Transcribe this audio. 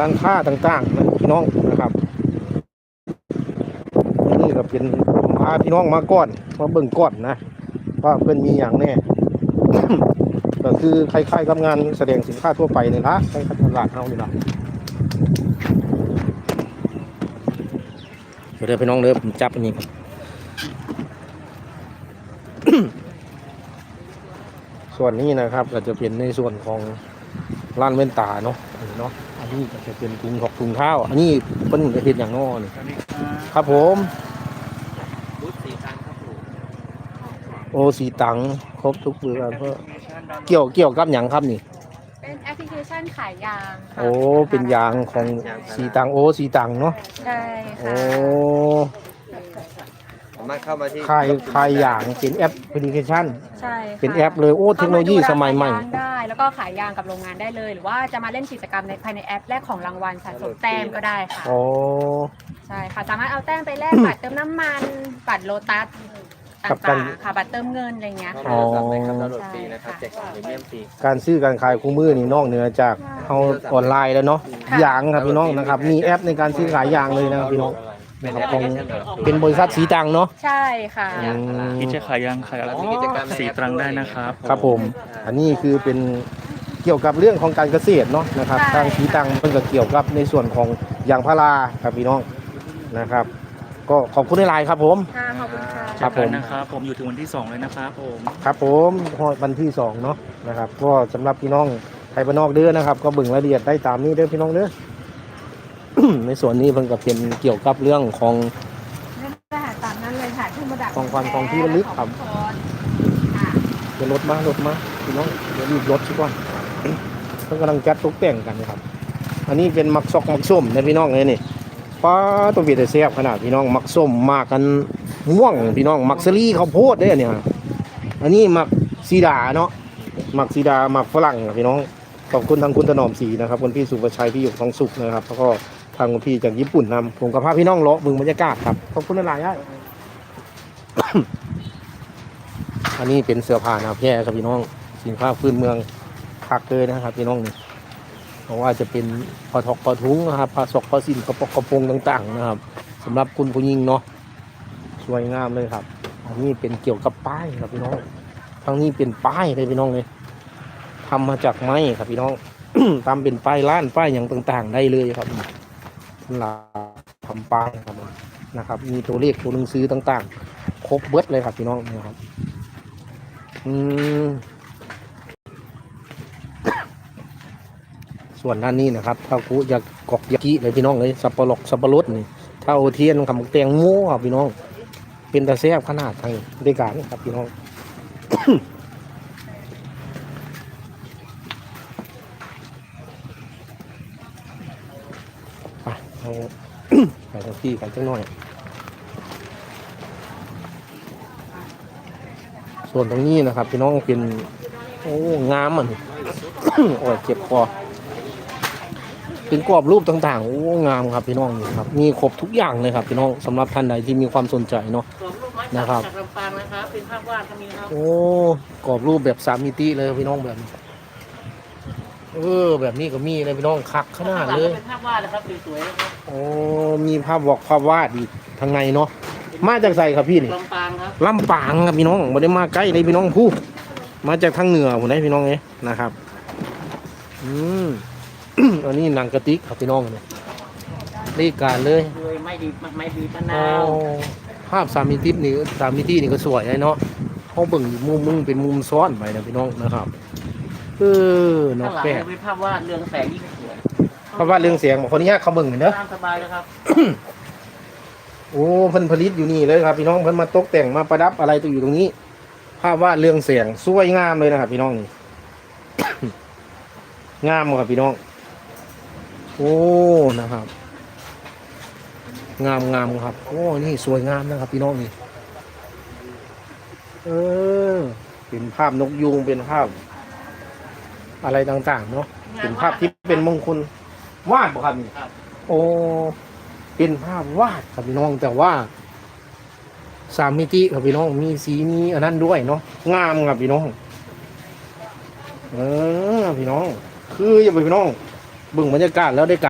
ร้านค้าต่างๆนะพี่น้องนะครับนี่ก็เป็นผมพาพี่น้องมาก่อนมาเบิ่งก่อนนะว่าเพิ่นมีอย่างแน่ก็คือคล้ายๆกับงานแสดงสินค้าทั่วไปนี่ละในตลาดเฮานี่ละเดี๋ยวพี่น้องเด้อผมจับอันนี้ส่วนนี้นะครับก็จะเป็นในส่วนของ ร้านเว้นตาเนาะอันนี้เนาะอันนี้ก็จะเป็นถุงหอกถุงเท้าอันนี้เพิ่นจะเห็นอย่างน้อนี่สวัสดีครับครับผมบูธสีตังครับผมโอสีตังค์ครบทุกเบอร์เพื่อแอปพลิเคชันดาวน์โหลดเกี่ยวเกี่ยวกับหยังครับนี่ เป็นแอปพลิเคชันขายยางค่ะโอ้เป็นยางของสีตังค์โอสีตังค์เนาะใช่โอ้ค่ะสามารถเข้ามาที่ขายขายยางเป็นแอปพลิเคชัน ใช่ค่ะเป็นแอปเลยโอ้เทคโนโลยีสมัยใหม่ เข้าาดูราคายางได้ แล้วก็ขายยางกับโรงงานได้เลย หรือว่าจะมาเล่นกิจกรรมในภายในแอปแลกของรางวัลสะสมแต้มก็ได้ค่ะ โอ้ ใช่ค่ะสามารถเอาแต้มไปแลกบัตรเติมน้ำมันบัตรโลตัสต่างๆค่ะบัตรเติมเงินอะไรเงี้ยเข้าค่ะมาดูครับดาวน์โหลดฟรีนะครับใช่แจกของพรีเมียมฟรี การซื้อการขายคู่มือนี่นอกเหนือจากเอาออนไลน์แล้วเนาะค่ะ ยางครับพี่น้องนะครับ มีแอปในการซื้อขายยางเลยนะครับพี่น้อง เป็นคแอรับปพขลิองเคชันเหรอ เป็นบริษัทสีตังค์เนาะใช่ค่ะ อืมกิจขายยางขายอะไรมีกิจกรรมในแอปสีตรังได้นะครับ ครับผม อันนี้คือเป็นเกี่ยวกับเรื่องของการเกษตรเนาะนะครับใช่ทางสีตังมันก็เกี่ยวกับในส่วนของยางพาราครับพี่น้องนะครับ ก็ขอบคุณในไลน์ครับผม ค่ะขอบคุณค่ะ ครับผมเจอกันนะครับผมอยู่ถึงวันที่ 2 เลยนะครับผมครับผมฮอดวันที่สองเนาะนะครับ ก็สำหรับพี่น้องไทยบ้านนอกเด้อนะครับ ก็เบิ่งรายละเอียดได้ตามนี้เด้อพี่น้องเด้อ ในส่วนนี้เพิ่นก็เป็นเกี่ยวกับเรื่องของได้ค่ะตามนั้นเลยค่ะที่มาดักของความของที่ระลึกครับ ของทุกคนค่ะเดี๋ยวรถมารถมา พี่น้องเดี๋ยวรีบรถชิก่อนเพิ่นกำลังจัดตกแต่งกันนะครับ อันนี้เป็นมักซอกมักส้มนะพี่น้องเลยนี่ป้าตัวเบียดแซ่บขนาดพี่น้องมักส้มมากกันม่วงพี่น้องมักสลีข้าวโพดเด้เนี่ยอันนี้มักซีดาเนาะมักซีดามักฝรั่งพี่น้องขอบคุณทางคุณถนอมศรีนะครับคุณพี่สุภชัยพี่หยกทองสุขนะครับแล้วก็ทางคุณพี่จากญี่ปุ่นนำผมกับพาพี่น้องเลาะบึงบรรยากาศครับขอบคุณหลายๆอันนี้เป็นเสื้อผ้าหนาแพร่ครับพี่น้อง สินค้าพื้นเมืองคักเลยนะครับพี่น้องนี่เพราะว่าจะเป็นปลาทอกปลาทุ้งนะครับปลาศอกปลาสินกระปอกกระพงต่างๆนะครับสำหรับคุณผู้หญิงเนาะสวยงามเลยครับ อันนี้เป็นเกี่ยวกับป้ายครับพี่น้องทางนี้เป็นป้ายเลยพี่น้องเลยทำมาจากไม้ครับพี่น้องทำเป็นป้ายร้านป้ายอย่างต่าง ๆ ได้เลยครับสำหรับทำป้ายครับนะครับ มีตัวเลขตัวหนังสือต่าง ๆ ครบเบิดเลยครับพี่น้องนะครับ อืม ส่วนด้านนี้นะครับถ้ากูอยากกอกยากิเลยพี่น้องเลยสับปะรดสับปะรดนี่ถ้าโอเทียนคำแตงโมครับพี่น้อง เป็นตาแซบขนาดทางด้วยกันครับพี่น้องไปเอาไปทางที่กันจังหน่อย ส่วนตรงนี้นะครับ พี่น้องเป็นโอ้งามอะนี่โอ้ยเจ็บคอ เป็นกรอบรูปต่างๆโอ้งามครับพี่น้องนี่ครับมีครบทุกอย่างเลยครับพี่น้องสำหรับท่านใดที่มีความสนใจเนาะ กรอบรูปไม้นะครับ จากลำปางนะครับเป็นภาพวาดก็มีนะครับโอ้กรอบรูปแบบสามมิติเลยพี่น้องแบบนี้เออแบบนี้ก็มีเลยพี่น้องคักขนาดเลยเป็นภาพวาดนะครับสวยๆนะครับโอ้มีภาพวอกภาพวาดอีกทางในเนาะมาจากไสครับพี่นี่ลำปางครับลำปางครับพี่น้องไม่ได้มาใกล้เลยพี่น้องผู้มาจากทางเหนือผมได้พี่น้องเอยนะครับ อืม อันนี้หนังกระติกครับพี่น้องเนี่ยรีการเลยด้วยไม้ดีไม้ดีมะโอ้นาวภาพสามมิตินี่สามมิตินี่ก็สวยเลยเนาะเขาเบิ่งมุมมึงเป็นมุมซ้อนไปนะพี่น้องนะครับเออเนาะข้างหลังแปลกเป็นภาพวาดเรืองแสงยิ่งสวยเพราะว่าเรื่องเสียงบอกคนนี้เขาเบิ่งเนอะตามสบายเลยครับโอ้เพิ่นผลิตอยู่นี่เลยครับ พี่น้องเพิ่นมาตกแต่งมาประดับอะไรตัวอยู่ตรงนี้ ภาพวาดเรื่องเสียงสวยงามเลยนะครับ พี่น้องนี่งามครับพี่น้อง โอ้นะครับ งามงามครับ โอ้นี่สวยงามนะครับ พี่น้องนี่เออเป็นภาพนกยูงเป็นภาพ อะไรต่างๆ เนาะเป็นภาพที่เป็นมงคลวาดบ่ครับนี่ครับโอ้เป็นภาพวาดครับพี่น้องแต่ว่าสามมิติครับพี่น้องมีสีมีอันนั้นด้วยเนาะงามครับพี่น้องเออพี่น้อง คืออย่าไปพี่น้องเบึงบรรยากาศแล้วได้กะ